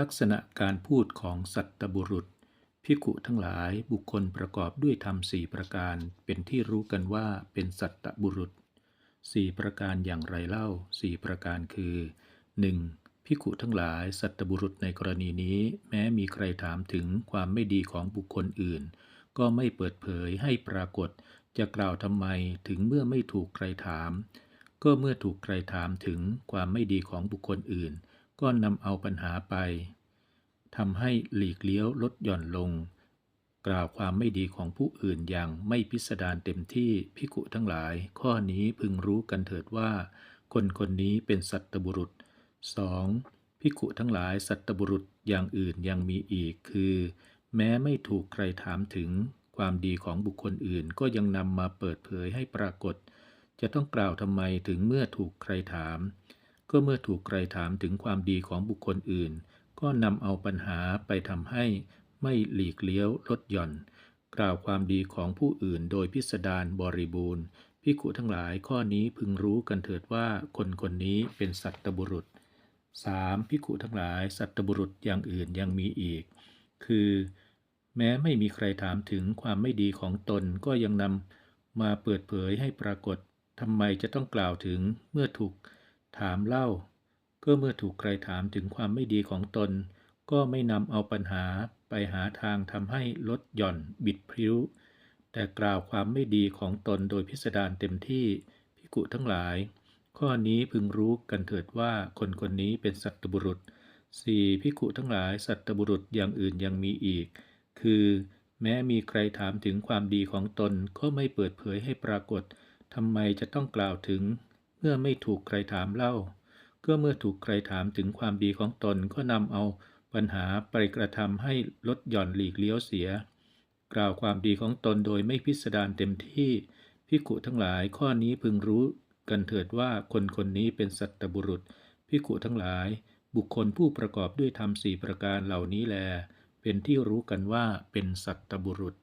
ลักษณะการพูดของสัตตบุรุษภิกุทั้งหลายบุคคลประกอบด้วยธรรมสี่ประการเป็นที่รู้กันว่าเป็นสัตตบุรุษสี่ประการอย่างไรเล่าสี่ประการคือ 1. ภิกุทั้งหลายสัตตบุรุษในกรณีนี้ แม้มีใครถามถึงความไม่ดีของบุคคลอื่น ก็ไม่เปิดเผยให้ปรากฏ จะกล่าวทำไมถึงเมื่อไม่ถูกใครถาม ก็เมื่อถูกใครถามถึงความไม่ดีของบุคคลอื่น ก็นำเอาปัญหาไปทำให้หลีกเลี้ยวลดหย่อนลง กล่าวความไม่ดีของผู้อื่นอย่างไม่พิสดารเต็มที่พิกุทั้งหลาย ข้อนี้พึงรู้กันเถิดว่า คนคนนี้เป็นสัตบุรุษ 2. พิกุทั้งหลายสัตบุรุษอย่างอื่นยังมีอีกคือ แม้ไม่ถูกใครถามถึง ความดีของบุคคลอื่นก็ยังนำมาเปิดเผยให้ปรากฏ จะต้องกล่าวทำไมถึงเมื่อถูกใครถาม ก็เมื่อถูกใครถามถึงความดีของบุคคลอื่น ก็นำเอาปัญหาไปทำให้ไม่หลีกเลี้ยวลดหย่อน กล่าวความดีของผู้อื่นโดยพิสดารบริบูรณ์พิขุทั้งหลายข้อนี้พึงรู้กันเถิดว่าคนคนนี้เป็นสัตบุรุษ 3. พิขุทั้งหลาย สัตบุรุษอย่างอื่นยังมีอีก คือ แม้ไม่มีใครถามถึงความไม่ดีของตนก็ยังนำมาเปิดเผยให้ปรากฏทำไมจะต้องกล่าวถึงเมื่อถูก ถามเล่า ก็เมื่อถูกใครถามถึงความไม่ดีของตน ก็ไม่นำเอาปัญหาไปหาทางทำให้ลดหย่อนบิดพริ้ว แต่กล่าวความไม่ดีของตนโดยพิสดารเต็มที่พิกุทั้งหลาย ข้อนี้พึงรู้กันเถิดว่าคนคนนี้เป็นสัตบุรุษ 4. พิกุทั้งหลายสัตบุรุษอย่างอื่นยังมีอีก คือแม้มีใครถามถึงความดีของตนก็ไม่เปิดเผยให้ปรากฏทำไมจะต้องกล่าวถึง เมื่อไม่ถูกใครถามเล่า ก็เมื่อถูกใครถามถึงความดีของตนก็นำเอาปัญหาไปกระทำให้ลดหย่อนหลีกเลี้ยวเสีย กล่าวความดีของตนโดยไม่พิสดารเต็มที่พิกุทั้งหลายข้อนี้พึงรู้กันเถิดว่าคนคนนี้เป็นสัตบุรุษพิกุทั้งหลาย บุคคลผู้ประกอบด้วยธรรมสี่ประการเหล่านี้แล เป็นที่รู้กันว่าเป็นสัตบุรุษ